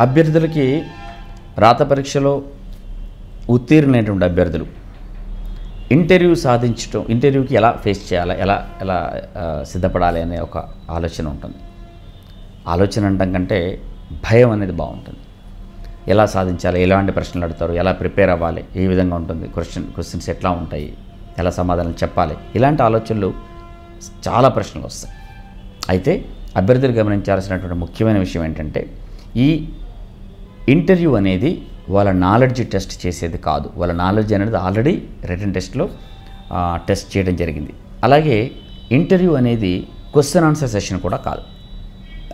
అభ్యర్థులకి రాత పరీక్షలో ఉత్తీర్ణమైనటువంటి అభ్యర్థులు ఇంటర్వ్యూ సాధించడం ఇంటర్వ్యూకి ఎలా ఫేస్ చేయాలి ఎలా ఎలా సిద్ధపడాలి అనే ఒక ఆలోచన ఉంటుంది. ఆలోచన అంటాం కంటే భయం అనేది బాగుంటుంది. ఎలా సాధించాలి ఎలాంటి ప్రశ్నలు అడుగుతారు ఎలా ప్రిపేర్ అవ్వాలి ఏ విధంగా ఉంటుంది క్వశ్చన్ క్వశ్చన్స్ ఎట్లా ఉంటాయి ఎలా సమాధానం చెప్పాలి ఇలాంటి ఆలోచనలు చాలా ప్రశ్నలు వస్తాయి. అయితే అభ్యర్థులు గమనించాల్సినటువంటి ముఖ్యమైన విషయం ఏంటంటే ఈ ఇంటర్వ్యూ అనేది వాళ్ళ నాలెడ్జ్ టెస్ట్ చేసేది కాదు. వాళ్ళ నాలెడ్జ్ అనేది ఆల్రెడీ రిటర్న్ టెస్ట్లో టెస్ట్ చేయడం జరిగింది. అలాగే ఇంటర్వ్యూ అనేది క్వశ్చన్ ఆన్సర్ సెషన్ కూడా కాదు.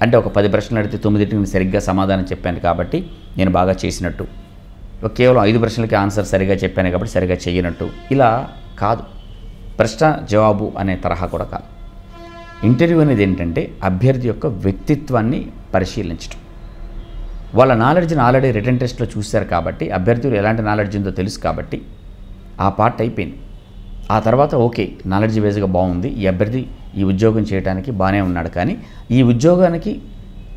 అంటే ఒక పది ప్రశ్నలు అడిగితే తొమ్మిదింటికి నేను సరిగ్గా సమాధానం చెప్పాను కాబట్టి నేను బాగా చేసినట్టు. కేవలం ఐదు ప్రశ్నలకి ఆన్సర్ సరిగా చెప్పాను కాబట్టి సరిగా చేయనట్టు. ఇలా కాదు. ప్రశ్న జవాబు అనే తరహా కూడా కాదు. ఇంటర్వ్యూ అనేది ఏంటంటే అభ్యర్థి యొక్క వ్యక్తిత్వాన్ని పరిశీలించడం వాళ్ళ నాలెడ్జ్ని ఆల్రెడీ రిటర్న్ టెస్ట్లో చూశారు కాబట్టి అభ్యర్థులు ఎలాంటి నాలెడ్జ్ ఉందో తెలుసు కాబట్టి ఆ పార్ట్ అయిపోయింది. ఆ తర్వాత ఓకే నాలెడ్జ్ బేస్గా బాగుంది. ఈ అభ్యర్థి ఈ ఉద్యోగం చేయడానికి బాగానే ఉన్నాడు కానీ ఈ ఉద్యోగానికి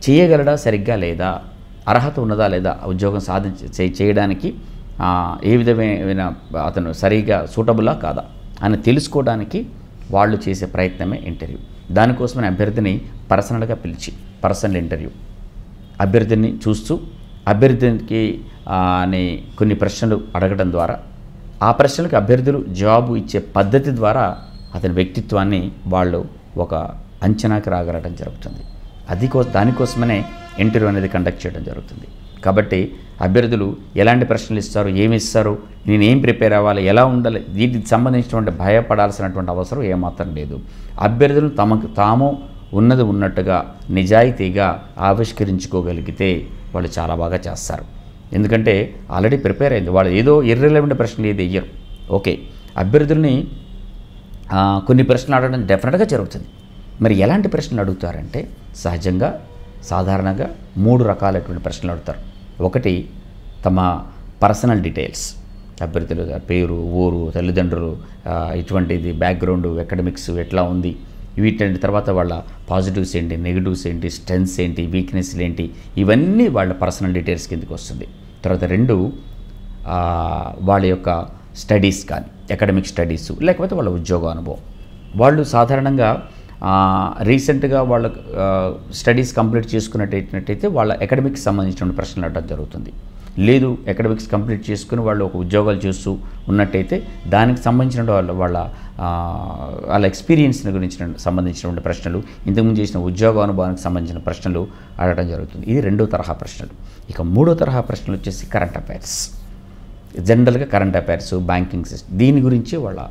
చేయగలడా సరిగ్గా లేదా? అర్హత ఉన్నదా లేదా? ఉద్యోగం సాధించ చేయడానికి ఏ విధమైన అతను సరిగా సూటబులా కాదా? అని తెలుసుకోవడానికి వాళ్ళు చేసే ప్రయత్నమే ఇంటర్వ్యూ దానికోసమని అభ్యర్థిని పర్సనల్గా పిలిచి పర్సనల్ ఇంటర్వ్యూ అభ్యర్థిని చూస్తూ అభ్యర్థికి అని కొన్ని ప్రశ్నలు అడగడం ద్వారా ఆ ప్రశ్నలకు అభ్యర్థులు జవాబు ఇచ్చే పద్ధతి ద్వారా అతని వ్యక్తిత్వాన్ని వాళ్ళు ఒక అంచనాకి రాగలడం జరుగుతుంది. అది కో దానికోసమనే ఇంటర్వ్యూ అనేది కండక్ట్ చేయడం జరుగుతుంది. కాబట్టి అభ్యర్థులు ఎలాంటి ప్రశ్నలు ఇస్తారు ఏమి ఇస్తారు నేను ఏం ప్రిపేర్ అవ్వాలి ఎలా ఉండాలి వీటికి సంబంధించినటువంటి భయపడాల్సినటువంటి అవసరం ఏమాత్రం లేదు. అభ్యర్థులు తమకు తాము ఉన్నది ఉన్నట్టుగా నిజాయితీగా ఆవిష్కరించుకోగలిగితే వాళ్ళు చాలా బాగా చేస్తారు. ఎందుకంటే ఆల్రెడీ ప్రిపేర్ అయింది. వాళ్ళు ఏదో ఇర్రెలవెంట్ ప్రశ్నలు ఏది వెయ్యరు ఓకే. అభ్యర్థుల్ని కొన్ని ప్రశ్నలు అడగడం డెఫినెట్గా జరుగుతుంది. మరి ఎలాంటి ప్రశ్నలు అడుగుతారంటే సహజంగా సాధారణంగా మూడు రకాలైనటువంటి ప్రశ్నలు అడుగుతారు. ఒకటి తమ పర్సనల్ డీటెయిల్స్ అభ్యర్థులు పేరు ఊరు తల్లిదండ్రులు ఇటువంటిది బ్యాక్గ్రౌండ్ ఎకడమిక్స్ ఎట్లా ఉంది? వీటి తర్వాత వాళ్ళ పాజిటివ్స్ ఏంటి నెగిటివ్స్ ఏంటి స్ట్రెంగ్స్ ఏంటి వీక్నెస్లు ఏంటి ఇవన్నీ వాళ్ళ పర్సనల్ డీటెయిల్స్ కిందకి వస్తుంది. తర్వాత రెండు వాళ్ళ యొక్క స్టడీస్ కానీ అకాడమిక్ స్టడీస్ లేకపోతే వాళ్ళ ఉద్యోగ అనుభవం. వాళ్ళు సాధారణంగా రీసెంట్గా వాళ్ళ స్టడీస్ కంప్లీట్ చేసుకున్నట్టయితే వాళ్ళ అకాడమిక్స్ సంబంధించిన ప్రశ్నలు అడగడం జరుగుతుంది. లేదు అకాడమిక్స్ కంప్లీట్ చేసుకుని వాళ్ళు ఒక ఉద్యోగాలు చేస్తూ ఉన్నట్టయితే దానికి సంబంధించిన వాళ్ళ వాళ్ళ వాళ్ళ ఎక్స్పీరియన్స్ గురించి సంబంధించినటువంటి ప్రశ్నలు ఇంతకుముందు చేసిన ఉద్యోగ అనుభవానికి సంబంధించిన ప్రశ్నలు అడగడం జరుగుతుంది. ఇది రెండో తరహా ప్రశ్నలు. ఇక మూడో తరహా ప్రశ్నలు వచ్చేసి కరెంట్ అఫైర్స్ జనరల్గా కరెంట్ అఫైర్స్ బ్యాంకింగ్ సిస్టమ్ దీని గురించి వాళ్ళ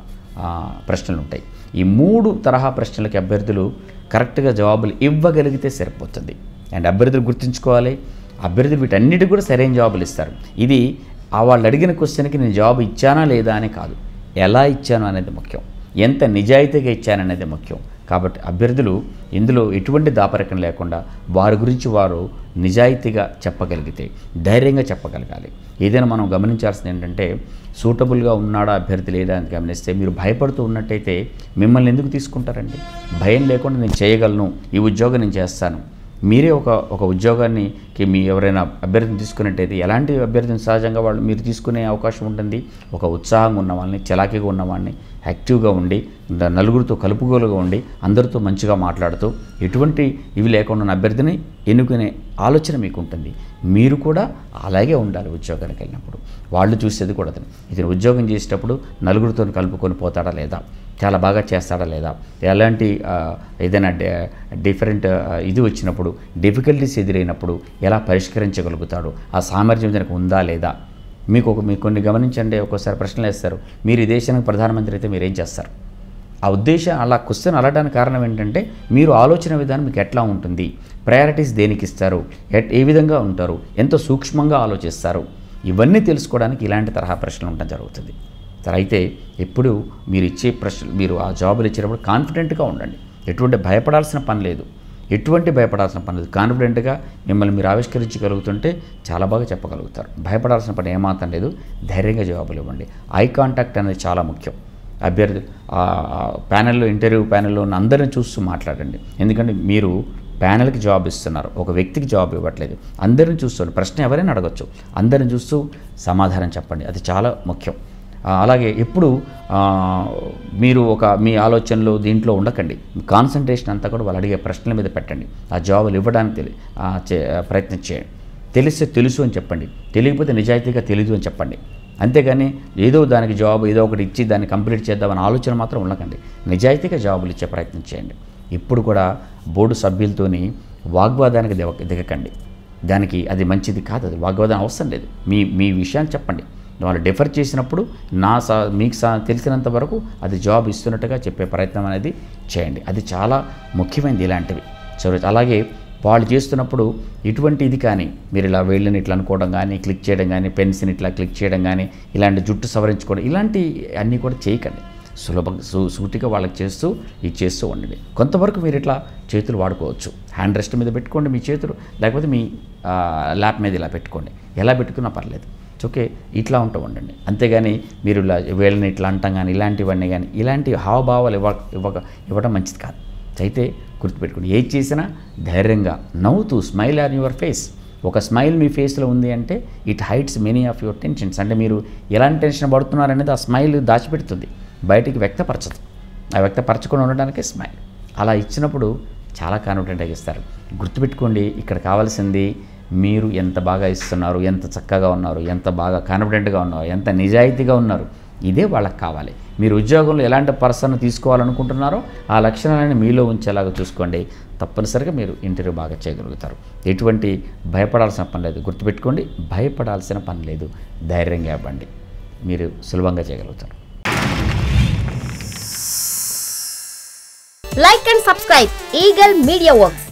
ప్రశ్నలు ఉంటాయి. ఈ మూడు తరహా ప్రశ్నలకి అభ్యర్థులు కరెక్ట్గా జవాబులు ఇవ్వగలిగితే సరిపోతుంది. అండ్ అభ్యర్థులు గుర్తుంచుకోవాలి. అభ్యర్థులు వీటన్నిటికి కూడా సరైన జవాబులు ఇస్తారు. ఇది ఆ వాళ్ళు అడిగిన క్వశ్చన్కి నేను జవాబు ఇచ్చానా లేదా అని కాదు. ఎలా ఇచ్చాను అనేది ముఖ్యం. ఎంత నిజాయితీగా ఇచ్చాననేది ముఖ్యం. కాబట్టి అభ్యర్థులు ఇందులో ఎటువంటి దాపరికం లేకుండా వారి గురించి వారు నిజాయితీగా చెప్పగలిగితే ధైర్యంగా చెప్పగలగాలి. ఏదైనా మనం గమనించాల్సింది ఏంటంటే సూటబుల్గా ఉన్నాడా అభ్యర్థి లేదా అని గమనిస్తే మీరు భయపడుతూ ఉన్నట్టయితే మిమ్మల్ని ఎందుకు తీసుకుంటారండి? భయం లేకుండా నేను చేయగలను ఈ ఉద్యోగం నేను చేస్తాను. మీరే ఒక ఒక ఉద్యోగానికి మీ ఎవరైనా అభ్యర్థిని తీసుకున్నట్టయితే ఎలాంటి అభ్యర్థిని సహజంగా వాళ్ళు మీరు తీసుకునే అవకాశం ఉంటుంది? ఒక ఉత్సాహంగా ఉన్న వాళ్ళని చలాకీగా ఉన్న వాళ్ళని యాక్టివ్గా ఉండి నలుగురితో కలుపుగోలుగా ఉండి అందరితో మంచిగా మాట్లాడుతూ ఎటువంటి ఇవి లేకుండా ఉన్న అభ్యర్థిని ఎన్నుకునే ఆలోచన మీకు ఉంటుంది మీరు కూడా అలాగే ఉండాలి ఉద్యోగానికి వెళ్ళినప్పుడు. వాళ్ళు చూసేది కూడా ఇతను ఉద్యోగం చేసేటప్పుడు నలుగురితో కలుపుకొని పోతాడా లేదా? చాలా బాగా చేస్తాడా లేదా? ఎలాంటి ఏదైనా డిఫరెంట్ ఇది వచ్చినప్పుడు డిఫికల్టీస్ ఎదురైనప్పుడు ఎలా పరిష్కరించగలుగుతాడు? ఆ సామర్థ్యం తనకు ఉందా లేదా? మీకు ఒక మీకు కొన్ని గమనించండి ఒక్కోసారి ప్రశ్నలు వేస్తారు. మీరు ఈ దేశానికి ప్రధానమంత్రి అయితే మీరు ఏం చేస్తారు? ఆ ఉద్దేశం అలా క్వశ్చన్ అలడానికి కారణం ఏంటంటే మీరు ఆలోచన విధానం మీకు ఎట్లా ఉంటుంది? ప్రయారిటీస్ దేనికి ఇస్తారు? ఎట్ ఏ విధంగా ఉంటారు? ఎంత సూక్ష్మంగా ఆలోచిస్తారు? ఇవన్నీ తెలుసుకోవడానికి ఇలాంటి తరహా ప్రశ్నలు ఉండడం జరుగుతుంది. అయితే ఎప్పుడు మీరు ఇచ్చే ప్రశ్నలు మీరు ఆ జాబులు ఇచ్చేటప్పుడు కాన్ఫిడెంట్గా ఉండండి. ఎటువంటి భయపడాల్సిన పని లేదు. ఎటువంటి భయపడాల్సిన పని లేదు. కాన్ఫిడెంట్గా మిమ్మల్ని మీరు ఆవిష్కరించగలుగుతుంటే చాలా బాగా చెప్పగలుగుతారు. భయపడాల్సిన పని ఏమాత్రం లేదు. ధైర్యంగా జవాబులు ఇవ్వండి. ఐ కాంటాక్ట్ అనేది చాలా ముఖ్యం. అభ్యర్థి ప్యానెల్లో ఇంటర్వ్యూ ప్యానెల్లో ఉన్న అందరిని చూస్తూ మాట్లాడండి. ఎందుకంటే మీరు ప్యానెల్కి జాబ్ ఇస్తున్నారు. ఒక వ్యక్తికి జాబ్ ఇవ్వట్లేదు. అందరిని చూస్తూ ప్రశ్న ఎవరైనా అడగచ్చు. అందరిని చూస్తూ సమాధానం చెప్పండి. అది చాలా ముఖ్యం. అలాగే ఎప్పుడు మీరు ఒక మీ ఆలోచనలు దీంట్లో ఉండకండి. కాన్సన్ట్రేషన్ అంతా కూడా వాళ్ళు అడిగే ప్రశ్నల మీద పెట్టండి. ఆ జాబులు ఇవ్వడానికి చే- ప్రయత్నం చేయండి. తెలిస్తే తెలుసు అని చెప్పండి. తెలియకపోతే నిజాయితీగా తెలీదు అని చెప్పండి. అంతేగాని ఏదో దానికి జాబ్ ఏదో ఒకటి ఇచ్చి దాన్ని కంప్లీట్ చేద్దామని ఆలోచన మాత్రం ఉండకండి. నిజాయితీగా జాబులు ఇచ్చే ప్రయత్నం చేయండి. ఇప్పుడు కూడా బోర్డు సభ్యులతోని వాగ్వాదానికి దిగ దిగకండి. దానికి అది మంచిది కాదు. అది వాగ్వాదం అవసరం లేదు. మీ మీ విషయాన్ని చెప్పండి. వాళ్ళు డిఫర్ చేసినప్పుడు నా సా మీకు సా తెలిసినంత వరకు అది జాబ్ ఇస్తున్నట్టుగా చెప్పే ప్రయత్నం అనేది చేయండి. అది చాలా ముఖ్యమైనది ఇలాంటివి. సో అలాగే వాళ్ళు చేస్తున్నప్పుడు ఇటువంటి ఇది కానీ మీరు ఇలా వెళ్ళని ఇట్లా అనుకోవడం కానీ క్లిక్ చేయడం కానీ పెన్సిల్ ఇట్లా క్లిక్ చేయడం కానీ ఇలాంటి జుట్టు సవరించుకోవడం ఇలాంటి అన్నీ కూడా చేయకండి. సులభంగా సూ సూటిగా వాళ్ళకి చేస్తూ ఇది చేస్తూ ఉండండి. కొంతవరకు మీరు ఇట్లా చేతులు వాడుకోవచ్చు. హ్యాండ్ రెస్ట్ మీద పెట్టుకోండి మీ చేతులు లేకపోతే మీ ల్యాప్ మీద ఇలా పెట్టుకోండి. ఎలా పెట్టుకున్నా పర్లేదు. ఓకే ఇట్లా ఉంటా ఉండండి అంతేగాని మీరు ఇలా వీళ్ళని ఇట్లా అంటాం కానీ ఇలాంటివన్నీ కానీ ఇలాంటి హావభావాలు ఇవ్వ ఇవ్వక ఇవ్వడం మంచిది కాదు. అయితే గుర్తుపెట్టుకోండి ఏది చేసినా ధైర్యంగా నవ్వుతూ స్మైల్ ఆన్ యువర్ ఫేస్. ఒక స్మైల్ మీ ఫేస్లో ఉంది అంటే it hides many of your tensions. అంటే మీరు ఎలాంటి టెన్షన్ పడుతున్నారనేది ఆ స్మైల్ దాచిపెడుతుంది. బయటికి వ్యక్తపరచదు. ఆ వ్యక్తపరచకుండా ఉండడానికి స్మైల్. అలా ఇచ్చినప్పుడు చాలా కాన్ఫిడెంట్గా ఇస్తారు గుర్తుపెట్టుకోండి ఇక్కడ కావాల్సింది మీరు ఎంత బాగా ఇస్తున్నారు ఎంత చక్కగా ఉన్నారు ఎంత బాగా కాన్ఫిడెంట్గా ఉన్నారు ఎంత నిజాయితీగా ఉన్నారు ఇదే వాళ్ళకి కావాలి. మీరు ఉద్యోగంలో ఎలాంటి పర్సన్ తీసుకోవాలనుకుంటున్నారో ఆ లక్షణాలను మీలో ఉంచేలాగా చూసుకోండి. తప్పనిసరిగా మీరు ఇంటర్వ్యూ బాగా చేయగలుగుతారు. ఎటువంటి భయపడాల్సిన పని లేదు. గుర్తుపెట్టుకోండి భయపడాల్సిన పని లేదు. ధైర్యంగా ఇవ్వండి. మీరు సులభంగా చేయగలుగుతారు. Like and subscribe Eagle Media Works